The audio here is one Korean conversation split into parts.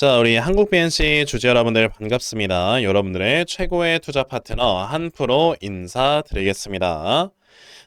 자, 우리 한국 BNC 주주 여러분들 반갑습니다. 여러분들의 최고의 투자 파트너 한프로 인사드리겠습니다.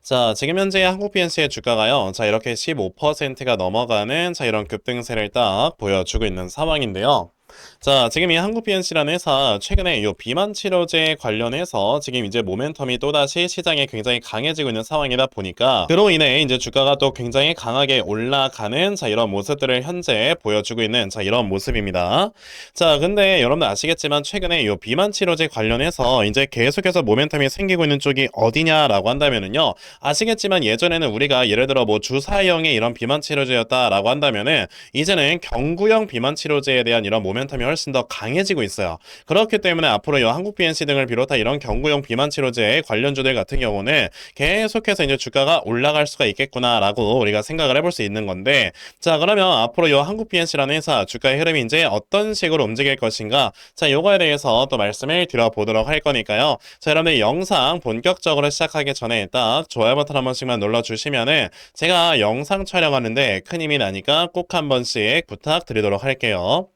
자, 지금 현재 한국 BNC의 주가가요. 자, 이렇게 15%가 넘어가는 자, 이런 급등세를 딱 보여주고 있는 상황인데요. 자, 지금 이 한국 BNC라는 회사 최근에 이 비만 치료제 관련해서 지금 이제 모멘텀이 또다시 시장에 굉장히 강해지고 있는 상황이다 보니까 그로 인해 이제 주가가 또 굉장히 강하게 올라가는 자 이런 모습들을 현재 보여주고 있는 자 이런 모습입니다. 자, 근데 여러분들 아시겠지만 최근에 이 비만 치료제 관련해서 이제 계속해서 모멘텀이 생기고 있는 쪽이 어디냐라고 한다면은요. 아시겠지만 예전에는 우리가 예를 들어 뭐 주사형의 이런 비만 치료제였다라고 한다면은 이제는 경구형 비만 치료제에 대한 이런 모멘 텀이 훨씬 더 강해지고 있어요. 그렇기 때문에 앞으로 이 한국 BNC 등을 비롯한 이런 경구용 비만 치료제 관련주들 같은 경우는 계속해서 이제 주가가 올라갈 수가 있겠구나라고 우리가 생각을 해볼 수 있는 건데 자 그러면 앞으로 이 한국 BNC라는 회사 주가의 흐름이 이제 어떤 식으로 움직일 것인가 자 요거에 대해서 또 말씀을 드려보도록 할 거니까요. 자 여러분들 영상 본격적으로 시작하기 전에 딱 좋아요 버튼 한 번씩만 눌러주시면은 제가 영상 촬영하는데 큰 힘이 나니까 꼭 한 번씩 부탁드리도록 할게요.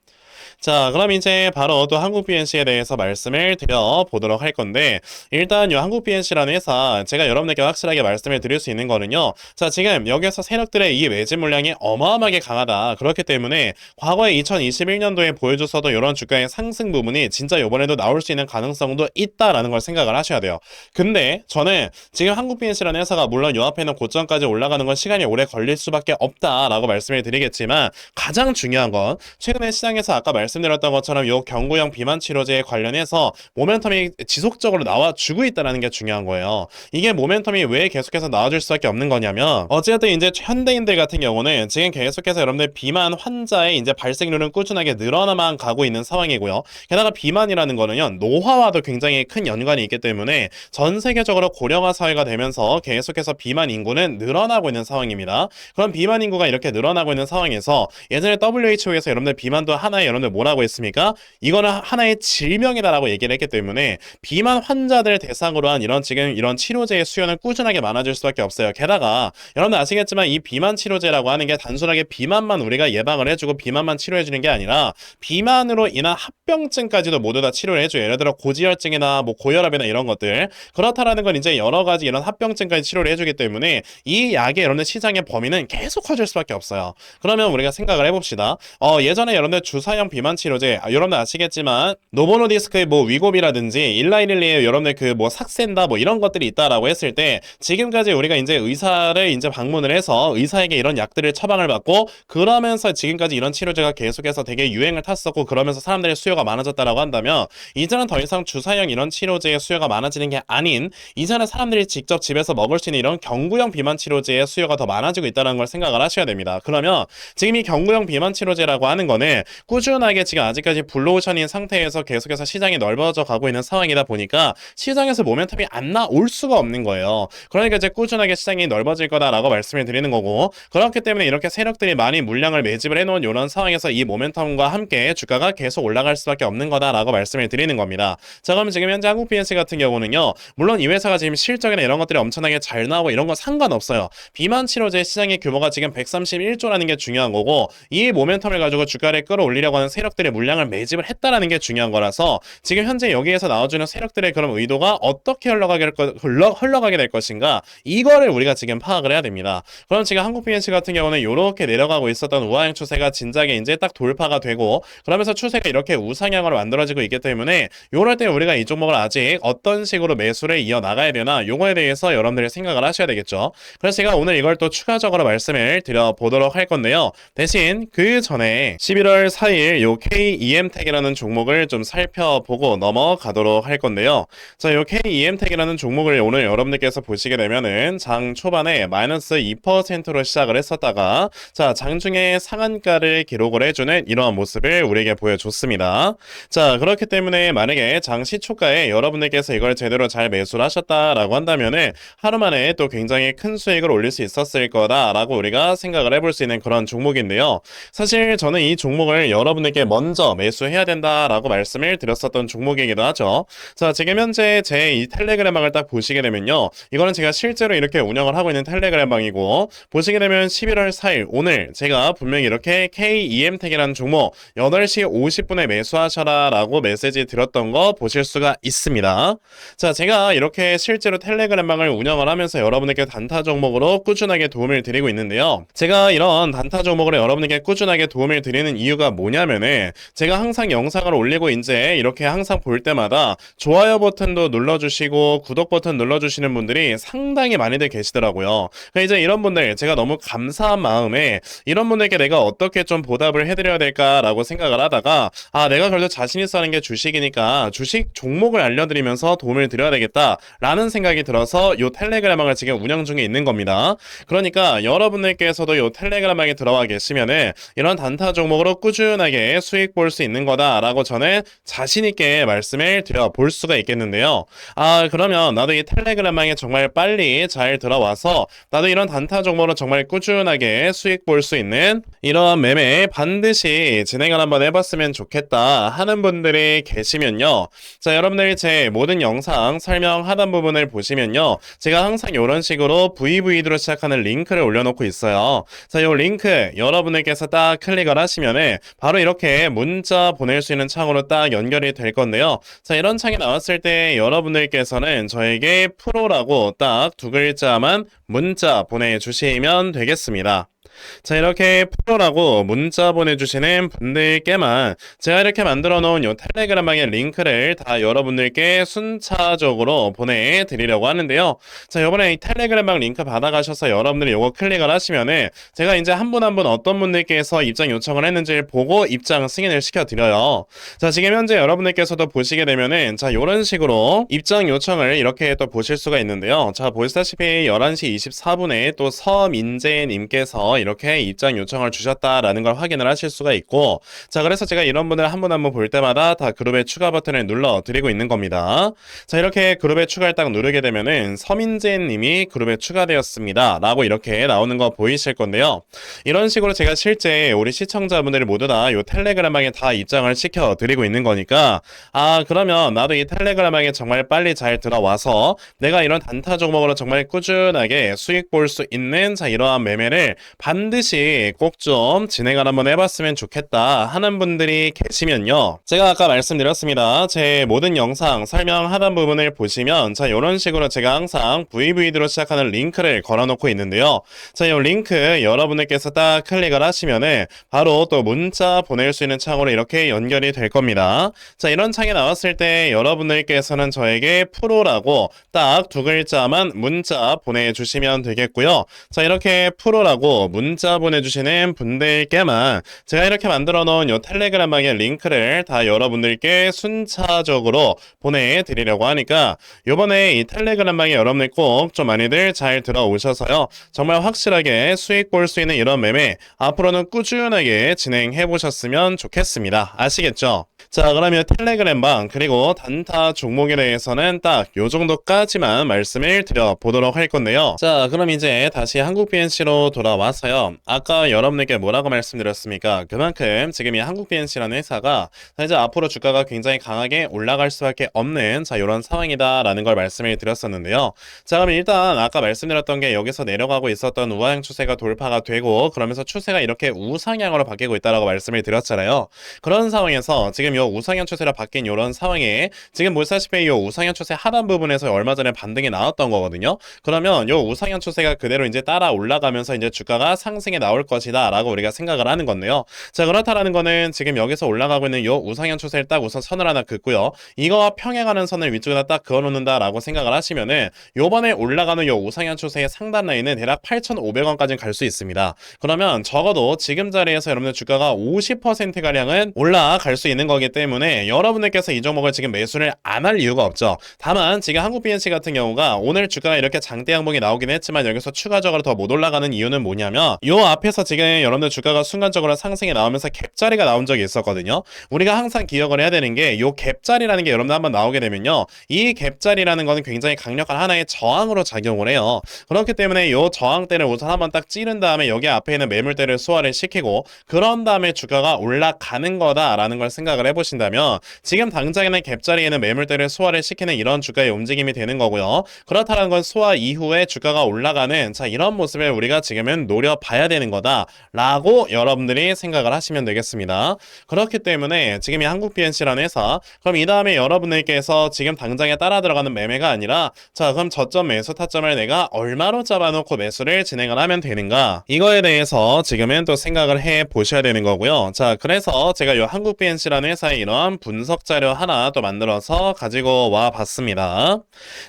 자, 그럼 이제 바로 또 한국 BNC에 대해서 말씀을 드려보도록 할 건데, 일단 이 한국 BNC라는 회사, 제가 여러분들께 확실하게 말씀을 드릴 수 있는 거는요. 자, 지금 여기서 세력들의 이 매집 물량이 어마어마하게 강하다. 그렇기 때문에 과거에 2021년도에 보여줬어도 이런 주가의 상승 부분이 진짜 이번에도 나올 수 있는 가능성도 있다라는 걸 생각을 하셔야 돼요. 근데 저는 지금 한국 BNC라는 회사가 물론 요 앞에는 고점까지 올라가는 건 시간이 오래 걸릴 수밖에 없다라고 말씀을 드리겠지만 가장 중요한 건 최근에 시장에서 아까 말씀 드렸던 것처럼 요 경구형 비만 치료제에 관련해서 모멘텀이 지속적으로 나와주고 있다는 게 중요한 거예요. 이게 모멘텀이 왜 계속해서 나와줄 수밖에 없는 거냐면 어쨌든 이제 현대인들 같은 경우는 지금 계속해서 여러분들 비만 환자의 이제 발생률은 꾸준하게 늘어나만 가고 있는 상황이고요. 게다가 비만이라는 거는요 노화와도 굉장히 큰 연관이 있기 때문에 전 세계적으로 고령화 사회가 되면서 계속해서 비만 인구는 늘어나고 있는 상황입니다. 그럼 비만 인구가 이렇게 늘어나고 있는 상황에서 예전에 WHO에서 여러분들 비만도 하나의 여러분들 뭐라고 했습니까? 이거는 하나의 질병이다라고 얘기를 했기 때문에 비만 환자들 대상으로 한 이런 지금 이런 치료제의 수요는 꾸준하게 많아질 수밖에 없어요. 게다가 여러분들 아시겠지만 이 비만 치료제라고 하는 게 단순하게 비만만 우리가 예방을 해주고 비만만 치료해 주는 게 아니라 비만으로 인한 합병증까지도 모두 다 치료를 해줘요. 예를 들어 고지혈증이나 뭐 고혈압이나 이런 것들 그렇다라는 건 이제 여러 가지 이런 합병증까지 치료를 해주기 때문에 이 약의 여러분들 시장의 범위는 계속 커질 수밖에 없어요. 그러면 우리가 생각을 해봅시다. 어, 예전에 여러분들 주사형 비만 치료제 아, 여러분들 아시겠지만 노보노디스크의 뭐 위고비라든지 일라이릴리의 여러분들 그 뭐 삭센다 뭐 이런 것들이 있다라고 했을 때 지금까지 우리가 이제 의사를 이제 방문을 해서 의사에게 이런 약들을 처방을 받고 그러면서 지금까지 이런 치료제가 계속해서 되게 유행을 탔었고 그러면서 사람들의 수요가 많아졌다라고 한다면 이제는 더 이상 주사형 이런 치료제의 수요가 많아지는 게 아닌 이제는 사람들이 직접 집에서 먹을 수 있는 이런 경구형 비만 치료제의 수요가 더 많아지고 있다는 걸 생각을 하셔야 됩니다. 그러면 지금 이 경구형 비만 치료제라고 하는 거는 꾸준하게 지금 아직까지 블루오션인 상태에서 계속해서 시장이 넓어져 가고 있는 상황이다 보니까 시장에서 모멘텀이 안 나올 수가 없는 거예요. 그러니까 이제 꾸준하게 시장이 넓어질 거다라고 말씀을 드리는 거고 그렇기 때문에 이렇게 세력들이 많이 물량을 매집을 해놓은 이런 상황에서 이 모멘텀과 함께 주가가 계속 올라갈 수밖에 없는 거다라고 말씀을 드리는 겁니다. 자 그럼 지금 현재 한국 BNC 같은 경우는요 물론 이 회사가 지금 실적이나 이런 것들이 엄청나게 잘 나오고 이런 건 상관없어요. 비만 치료제 시장의 규모가 지금 131조라는 게 중요한 거고 이 모멘텀을 가지고 주가를 끌어올리려고 하는 세력 들의 물량을 매집을 했다라는 게 중요한 거라서 지금 현재 여기에서 나와주는 세력들의 그런 의도가 어떻게 흘러가게 될, 거, 흘러, 흘러가게 될 것인가 이거를 우리가 지금 파악을 해야 됩니다. 그럼 지금 한국 BNC 같은 경우는 이렇게 내려가고 있었던 우하형 추세가 진작에 이제 딱 돌파가 되고 그러면서 추세가 이렇게 우상향으로 만들어지고 있기 때문에 요럴 때 우리가 이 종목을 아직 어떤 식으로 매수를 이어 나가야 되나 요거에 대해서 여러분들이 생각을 하셔야 되겠죠. 그래서 제가 오늘 이걸 또 추가적으로 말씀을 드려보도록 할 건데요. 대신 그 전에 11월 4일 요 KEM텍이라는 종목을 좀 살펴보고 넘어가도록 할 건데요. 자, 요 KEM텍이라는 종목을 오늘 여러분들께서 보시게 되면은 장 초반에 마이너스 2%로 시작을 했었다가 자, 장중에 상한가를 기록을 해주는 이러한 모습을 우리에게 보여줬습니다. 자, 그렇기 때문에 만약에 장 시초가에 여러분들께서 이걸 제대로 잘 매수를 하셨다라고 한다면은 하루 만에 또 굉장히 큰 수익을 올릴 수 있었을 거다라고 우리가 생각을 해볼 수 있는 그런 종목인데요. 사실 저는 이 종목을 여러분에게 먼저 매수해야 된다라고 말씀을 드렸었던 종목이기도 하죠. 자, 지금 현재 제 이 텔레그램 방을 딱 보시게 되면요. 이거는 제가 실제로 이렇게 운영을 하고 있는 텔레그램 방이고 보시게 되면 11월 4일 오늘 제가 분명히 이렇게 KEM텍이라는 종목 8시 50분에 매수하셔라 라고 메시지 드렸던 거 보실 수가 있습니다. 자, 제가 이렇게 실제로 텔레그램 방을 운영을 하면서 여러분에게 단타 종목으로 꾸준하게 도움을 드리고 있는데요. 제가 이런 단타 종목으로 여러분에게 꾸준하게 도움을 드리는 이유가 뭐냐면은 제가 항상 영상을 올리고 이제 이렇게 항상 볼 때마다 좋아요 버튼도 눌러주시고 구독 버튼 눌러주시는 분들이 상당히 많이들 계시더라고요. 이제 이런 분들 제가 너무 감사한 마음에 이런 분들께 내가 어떻게 좀 보답을 해드려야 될까라고 생각을 하다가 아 내가 그래도 자신 있어 하는 게 주식이니까 주식 종목을 알려드리면서 도움을 드려야 되겠다라는 생각이 들어서 요 텔레그램방을 지금 운영 중에 있는 겁니다. 그러니까 여러분들께서도 요 텔레그램방에 들어와 계시면은 이런 단타 종목으로 꾸준하게 수익 볼 수 있는 거다라고 저는 자신 있게 말씀을 드려 볼 수가 있겠는데요. 아 그러면 나도 이 텔레그램방에 정말 빨리 잘 들어와서 나도 이런 단타 종목으로 정말 꾸준하게 수익 볼 수 있는 이러한 매매 반드시 진행을 한번 해봤으면 좋겠다 하는 분들이 계시면요. 자 여러분들 제 모든 영상 설명 하단 부분을 보시면요. 제가 항상 이런 식으로 VVD로 시작하는 링크를 올려놓고 있어요. 자, 이 링크 여러분들께서 딱 클릭을 하시면은 바로 이렇게 문자 보낼 수 있는 창으로 딱 연결이 될 건데요. 자, 이런 창이 나왔을 때 여러분들께서는 저에게 프로라고 딱 두 글자만 문자 보내주시면 되겠습니다. 자 이렇게 프로라고 문자 보내주시는 분들께만 제가 이렇게 만들어 놓은 요 텔레그램방의 링크를 다 여러분들께 순차적으로 보내드리려고 하는데요. 자 요번에 이 텔레그램방 링크 받아가셔서 여러분들이 요거 클릭을 하시면은 제가 이제 한 분 한 분 어떤 분들께서 입장 요청을 했는지를 보고 입장 승인을 시켜드려요. 자 지금 현재 여러분들께서도 보시게 되면은 자 요런 식으로 입장 요청을 이렇게 또 보실 수가 있는데요. 자 보시다시피 11시 24분에 또 서민재님께서 이렇게 입장 요청을 주셨다라는 걸 확인을 하실 수가 있고 자 그래서 제가 이런 분을 한 분 한 분 볼 때마다 다 그룹의 추가 버튼을 눌러 드리고 있는 겁니다. 자 이렇게 그룹에 추가를 딱 누르게 되면은 서민재 님이 그룹에 추가되었습니다. 라고 이렇게 나오는 거 보이실 건데요. 이런 식으로 제가 실제 우리 시청자분들 모두 다요 텔레그램방에 다 입장을 시켜 드리고 있는 거니까 아 그러면 나도 이 텔레그램방에 정말 빨리 잘 들어와서 내가 이런 단타 종목으로 정말 꾸준하게 수익 볼 수 있는 자 이러한 매매를 반드시 꼭 좀 진행을 한번 해봤으면 좋겠다 하는 분들이 계시면요. 제가 아까 말씀드렸습니다. 제 모든 영상 설명 하단 부분을 보시면 자 이런 식으로 제가 항상 VVD로 시작하는 링크를 걸어놓고 있는데요. 자이 링크 여러분들께서 딱 클릭을 하시면은 바로 또 문자 보낼 수 있는 창으로 이렇게 연결이 될 겁니다. 자 이런 창이 나왔을 때 여러분들께서는 저에게 프로라고 딱 두 글자만 문자 보내주시면 되겠고요. 자 이렇게 프로라고 문자 보내주시는 분들께만 제가 이렇게 만들어 놓은 요 텔레그램방의 링크를 다 여러분들께 순차적으로 보내드리려고 하니까 요번에 이 텔레그램방에 여러분들 꼭 좀 많이들 잘 들어오셔서요. 정말 확실하게 수익 볼 수 있는 이런 매매 앞으로는 꾸준하게 진행해 보셨으면 좋겠습니다. 아시겠죠? 자 그러면 텔레그램방 그리고 단타 종목에 대해서는 딱 요 정도까지만 말씀을 드려보도록 할 건데요. 자 그럼 이제 다시 한국 BNC로 돌아와서 요. 아까 여러분에게 뭐라고 말씀드렸습니까? 그만큼 지금 이 한국 BNC라는 회사가 이제 앞으로 주가가 굉장히 강하게 올라갈 수밖에 없는 자 이런 상황이다 라는 걸 말씀을 드렸었는데요. 자 그럼 일단 아까 말씀드렸던 게 여기서 내려가고 있었던 우하향 추세가 돌파가 되고 그러면서 추세가 이렇게 우상향으로 바뀌고 있다라고 말씀을 드렸잖아요. 그런 상황에서 지금 요 우상향 추세로 바뀐 이런 상황에 지금 보시다시피 요 우상향 추세 하단 부분에서 얼마 전에 반등이 나왔던 거거든요. 그러면 요 우상향 추세가 그대로 이제 따라 올라가면서 이제 주가가 상승에 나올 것이다 라고 우리가 생각을 하는 건데요. 자 그렇다라는 거는 지금 여기서 올라가고 있는 요 우상향 추세를 딱 우선 선을 하나 긋고요. 이거와 평행하는 선을 위쪽에다 딱 그어놓는다 라고 생각을 하시면은 요번에 올라가는 요 우상향 추세의 상단 라인은 대략 8,500원까지 갈 수 있습니다. 그러면 적어도 지금 자리에서 여러분들 주가가 50% 가량은 올라갈 수 있는 거기 때문에 여러분들께서 이 종목을 지금 매수를 안 할 이유가 없죠. 다만 지금 한국 BNC 같은 경우가 오늘 주가가 이렇게 장대 양봉이 나오긴 했지만 여기서 추가적으로 더 못 올라가는 이유는 뭐냐면 뭐냐면 요 앞에서 지금 여러분들 주가가 순간적으로 상승이 나오면서 갭자리가 나온 적이 있었거든요. 우리가 항상 기억을 해야 되는 게 요 갭자리라는 게 여러분들 한번 나오게 되면요. 이 갭자리라는 거는 굉장히 강력한 하나의 저항으로 작용을 해요. 그렇기 때문에 요 저항대를 우선 한번 딱 찌른 다음에 여기 앞에 있는 매물대를 소화를 시키고 그런 다음에 주가가 올라가는 거다라는 걸 생각을 해보신다면 지금 당장에는 갭자리에는 매물대를 소화를 시키는 이런 주가의 움직임이 되는 거고요. 그렇다는 건 소화 이후에 주가가 올라가는 자 이런 모습을 우리가 지금은 노 려봐야 되는 거다라고 여러분들이 생각을 하시면 되겠습니다. 그렇기 때문에 지금 이 한국 BNC라는 회사 그럼 이 다음에 여러분들께서 지금 당장에 따라 들어가는 매매가 아니라 자 그럼 저점 매수 타점을 내가 얼마로 잡아놓고 매수를 진행을 하면 되는가 이거에 대해서 지금은 또 생각을 해 보셔야 되는 거고요. 자 그래서 제가 이 한국 BNC라는 회사에 이러한 분석 자료 하나 또 만들어서 가지고 와 봤습니다.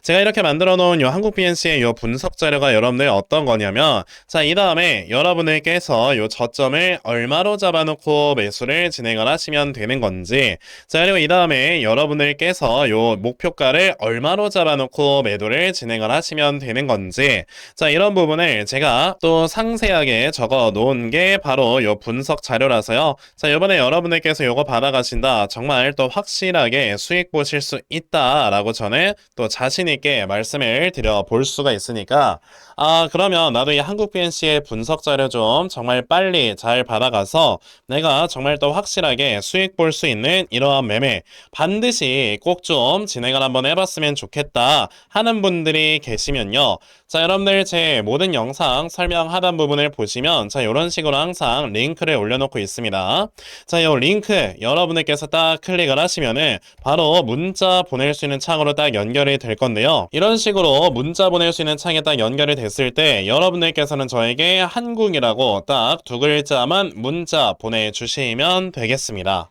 제가 이렇게 만들어 놓은 이 한국 BNC의 이 분석 자료가 여러분들 어떤 거냐면 자 이 다음에 여러분들께서 이 저점을 얼마로 잡아놓고 매수를 진행을 하시면 되는 건지 자 그리고 이 다음에 여러분들께서 이 목표가를 얼마로 잡아놓고 매도를 진행을 하시면 되는 건지 자 이런 부분을 제가 또 상세하게 적어 놓은 게 바로 이 분석 자료라서요. 자 이번에 여러분들께서 이거 받아가신다. 정말 또 확실하게 수익 보실 수 있다 라고 저는 또 자신 있게 말씀을 드려 볼 수가 있으니까. 아 그러면 나도 이 한국 BNC의 분석 자료 좀 정말 빨리 잘 받아가서 내가 정말 또 확실하게 수익 볼 수 있는 이러한 매매 반드시 꼭 좀 진행을 한번 해봤으면 좋겠다 하는 분들이 계시면요. 자, 여러분들 제 모든 영상 설명 하단 부분을 보시면 자, 이런 식으로 항상 링크를 올려놓고 있습니다. 자, 이 링크 여러분들께서 딱 클릭을 하시면은 바로 문자 보낼 수 있는 창으로 딱 연결이 될 건데요. 이런 식으로 문자 보낼 수 있는 창에 딱 연결이 됐을 때 여러분들께서는 저에게 한국이라고 딱 두 글자만 문자 보내주시면 되겠습니다.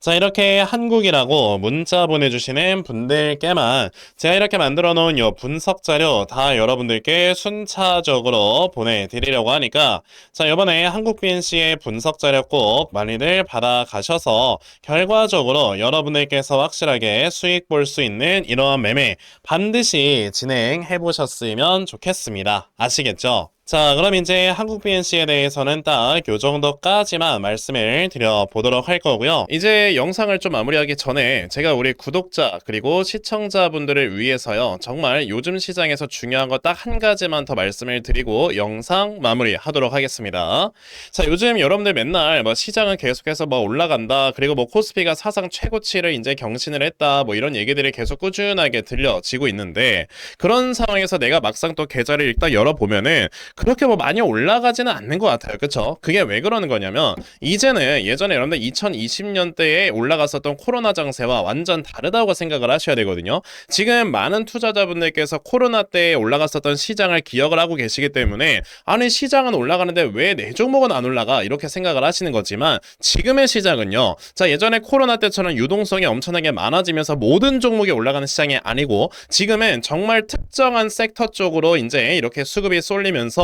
자, 이렇게 한국이라고 문자 보내주시는 분들께만 제가 이렇게 만들어 놓은 요 분석 자료 다 여러분들께 순차적으로 보내드리려고 하니까 자, 이번에 한국 BNC의 분석 자료 꼭 많이들 받아가셔서 결과적으로 여러분들께서 확실하게 수익 볼 수 있는 이러한 매매 반드시 진행해 보셨으면 좋겠습니다. 아시겠죠? 자, 그럼 이제 한국 BNC에 대해서는 딱 요 정도까지만 말씀을 드려보도록 할 거고요. 이제 영상을 좀 마무리하기 전에 제가 우리 구독자 그리고 시청자분들을 위해서요. 정말 요즘 시장에서 중요한 거 딱 한 가지만 더 말씀을 드리고 영상 마무리하도록 하겠습니다. 자, 요즘 여러분들 맨날 뭐 시장은 계속해서 뭐 올라간다. 그리고 뭐 코스피가 사상 최고치를 이제 경신을 했다. 뭐 이런 얘기들이 계속 꾸준하게 들려지고 있는데 그런 상황에서 내가 막상 또 계좌를 일단 열어보면은 그렇게 뭐 많이 올라가지는 않는 것 같아요. 그쵸? 그게 왜 그러는 거냐면, 이제는 예전에 여러분들 2020년대에 올라갔었던 코로나 장세와 완전 다르다고 생각을 하셔야 되거든요. 지금 많은 투자자분들께서 코로나 때에 올라갔었던 시장을 기억을 하고 계시기 때문에, 아니, 시장은 올라가는데 왜 내 종목은 안 올라가? 이렇게 생각을 하시는 거지만, 지금의 시장은요, 자, 예전에 코로나 때처럼 유동성이 엄청나게 많아지면서 모든 종목이 올라가는 시장이 아니고, 지금은 정말 특정한 섹터 쪽으로 이제 이렇게 수급이 쏠리면서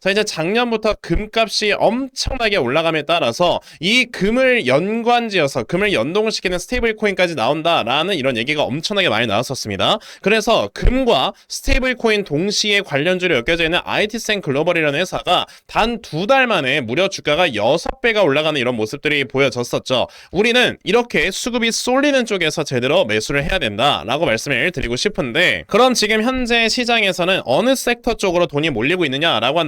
자, 이제 작년부터 금값이 엄청나게 올라감에 따라서 이 금을 연관지어서 금을 연동을 시키는 스테이블 코인까지 나온다라는 이런 얘기가 엄청나게 많이 나왔었습니다. 그래서 금과 스테이블 코인 동시에 관련주로 엮여져 있는 IT센 글로벌이라는 회사가 단 두 달 만에 무려 주가가 6배가 올라가는 이런 모습들이 보여졌었죠. 우리는 이렇게 수급이 쏠리는 쪽에서 제대로 매수를 해야 된다라고 말씀을 드리고 싶은데 그럼 지금 현재 시장에서는 어느 섹터 쪽으로 돈이 몰리고 있느냐라고 한다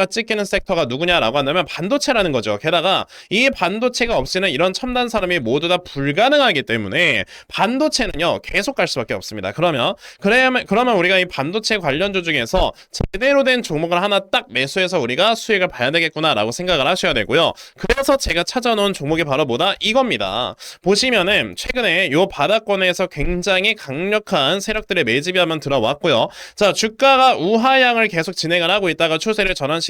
숫자가 찍히는 섹터가 누구냐라고 한다면 반도체라는 거죠. 게다가 이 반도체가 없이는 이런 첨단 산업이 모두 다 불가능하기 때문에 반도체는요 계속 갈 수밖에 없습니다. 그러면 그러면 그러면 우리가 이 반도체 관련주 중에서 제대로 된 종목을 하나 딱 매수해서 우리가 수익을 봐야 되겠구나라고 생각을 하셔야 되고요. 그래서 제가 찾아놓은 종목이 바로 뭐다 이겁니다. 보시면은 최근에 요 바닥권에서 굉장히 강력한 세력들의 매집이 한번 들어왔고요. 자 주가가 우하향을 계속 진행을 하고 있다가 추세를 전환시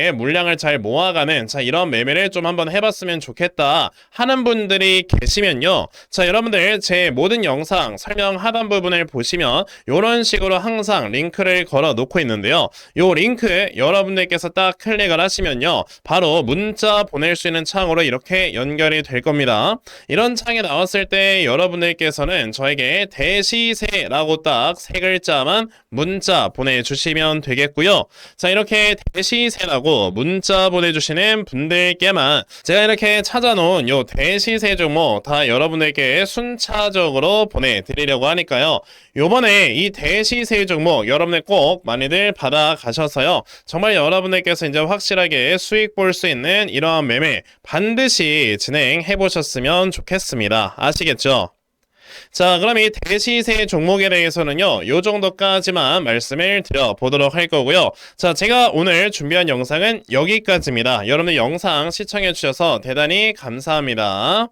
물량을 잘 모아가는 자 이런 매매를 좀 한번 해봤으면 좋겠다 하는 분들이 계시면요. 자 여러분들 제 모든 영상 설명 하단 부분을 보시면 이런 식으로 항상 링크를 걸어 놓고 있는데요. 요 링크 여러분들께서 딱 클릭을 하시면요. 바로 문자 보낼 수 있는 창으로 이렇게 연결이 될 겁니다. 이런 창이 나왔을 때 여러분들께서는 저에게 대시세라고 딱 세 글자만 문자 보내주시면 되겠고요. 자 이렇게 대시세라고 문자 보내주시는 분들께만 제가 이렇게 찾아놓은 요 대시세 종목 다 여러분들께 순차적으로 보내드리려고 하니까요. 요번에 이 대시세 종목 여러분들 꼭 많이들 받아가셔서요. 정말 여러분들께서 이제 확실하게 수익 볼 수 있는 이러한 매매 반드시 진행해 보셨으면 좋겠습니다. 아시겠죠? 자, 그럼 이 대시세 종목에 대해서는요, 요 정도까지만 말씀을 드려보도록 할 거고요. 자, 제가 오늘 준비한 영상은 여기까지입니다. 여러분들 영상 시청해주셔서 대단히 감사합니다.